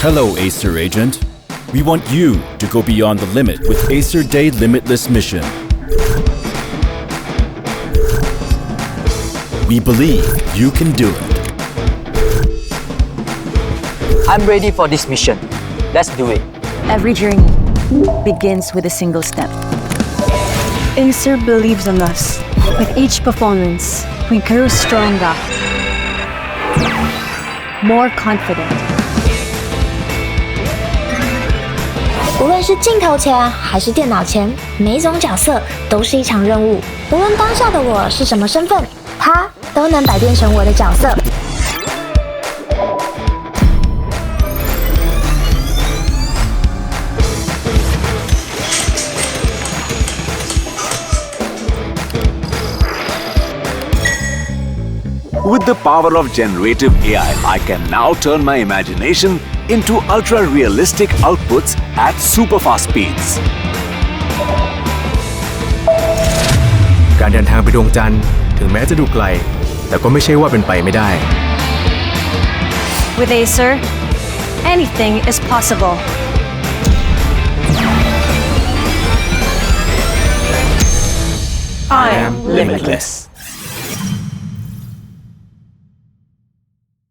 Hello, Acer Agent. We want you to go beyond the limit with Acer Day Limitless Mission. We believe you can do it. I'm ready for this mission. Let's do it. Every journey begins with a single step. Acer believes in us. With each performance, we grow stronger, more confident. 无论是镜头前还是电脑前，每种角色都是一场任务。无论当下的我是什么身份，他都能改变成我的角色。With the power of generative AI, I can now turn my imagination into ultra realistic outputs at super fast speeds. การเดินทางไปดวงจันทร์ถึงแม้จะดูไกล แต่ก็ไม่ใช่ว่าเป็นไปไม่ได้ With Acer, anything is possible. I am limitless.